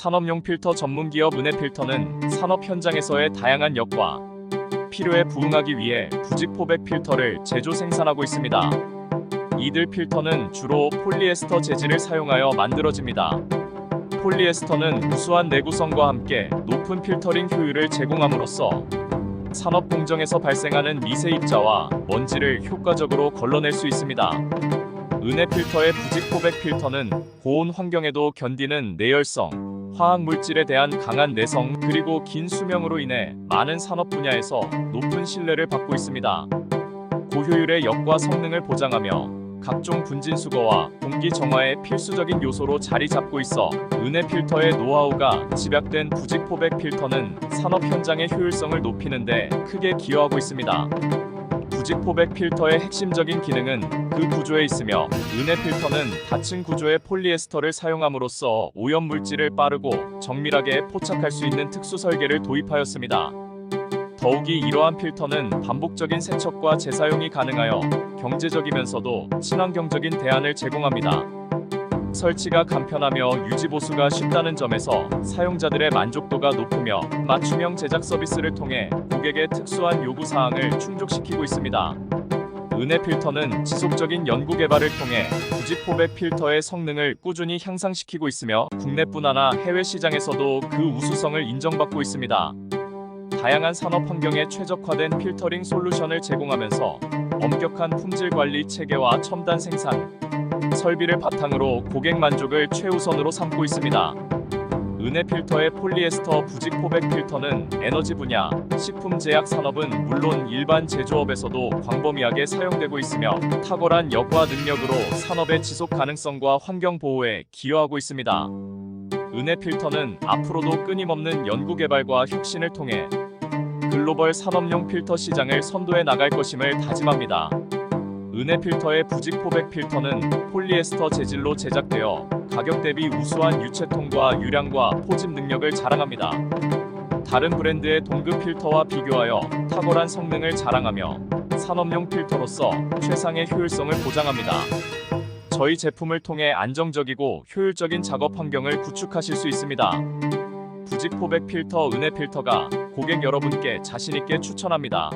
산업용 필터 전문 기업 은혜 필터는 산업 현장에서의 다양한 역과 필요에 부응하기 위해 부직 포백 필터를 제조 생산하고 있습니다. 이들 필터는 주로 폴리에스터 재질을 사용하여 만들어집니다. 폴리에스터는 우수한 내구성과 함께 높은 필터링 효율을 제공함으로써 산업 공정에서 발생하는 미세 입자와 먼지를 효과적으로 걸러낼 수 있습니다. 은혜 필터의 부직 포백 필터는 고온 환경에도 견디는 내열성, 화학 물질에 대한 강한 내성 그리고 긴 수명으로 인해 많은 산업 분야에서 높은 신뢰를 받고 있습니다. 고효율의 역과 성능을 보장하며 각종 분진 수거와 공기 정화의 필수적인 요소로 자리 잡고 있어 은혜 필터의 노하우가 집약된 부직 포백 필터는 산업 현장의 효율성을 높이는 데 크게 기여하고 있습니다. 부직 포백 필터의 핵심적인 기능은 그 구조에 있으며 은혜 필터는 닫힌 구조의 폴리에스터를 사용함으로써 오염 물질을 빠르고 정밀하게 포착할 수 있는 특수 설계를 도입하였습니다. 더욱이 이러한 필터는 반복적인 세척과 재사용이 가능하여 경제적이면서도 친환경적인 대안을 제공합니다. 설치가 간편하며 유지 보수가 쉽다는 점에서 사용자들의 만족도가 높으며 맞춤형 제작 서비스를 통해 고객의 특수한 요구 사항을 충족시키고 있습니다. 은혜 필터는 지속적인 연구 개발을 통해 부직 포백 필터의 성능을 꾸준히 향상시키고 있으며 국내뿐 아니라 해외 시장에서도 그 우수성을 인정받고 있습니다. 다양한 산업 환경에 최적화된 필터링 솔루션을 제공하면서 엄격한 품질 관리 체계와 첨단 생산, 설비를 바탕으로 고객 만족을 최우선으로 삼고 있습니다. 은혜 필터의 폴리에스터 부직 포백 필터는 에너지 분야, 식품 제약 산업은 물론 일반 제조업에서도 광범위하게 사용되고 있으며 탁월한 역과 능력으로 산업의 지속 가능성과 환경 보호에 기여하고 있습니다. 은혜 필터는 앞으로도 끊임없는 연구 개발과 혁신을 통해 글로벌 산업용 필터 시장을 선도해 나갈 것임을 다짐합니다. 은혜 필터의 부직 포백 필터는 폴리에스터 재질로 제작되어 가격 대비 우수한 유체통과 유량과 포집 능력을 자랑합니다. 다른 브랜드의 동급 필터와 비교하여 탁월한 성능을 자랑하며 산업용 필터로서 최상의 효율성을 보장합니다. 저희 제품을 통해 안정적이고 효율적인 작업 환경을 구축하실 수 있습니다. 부직 포백 필터 은혜 필터가 고객 여러분께 자신 있게 추천합니다.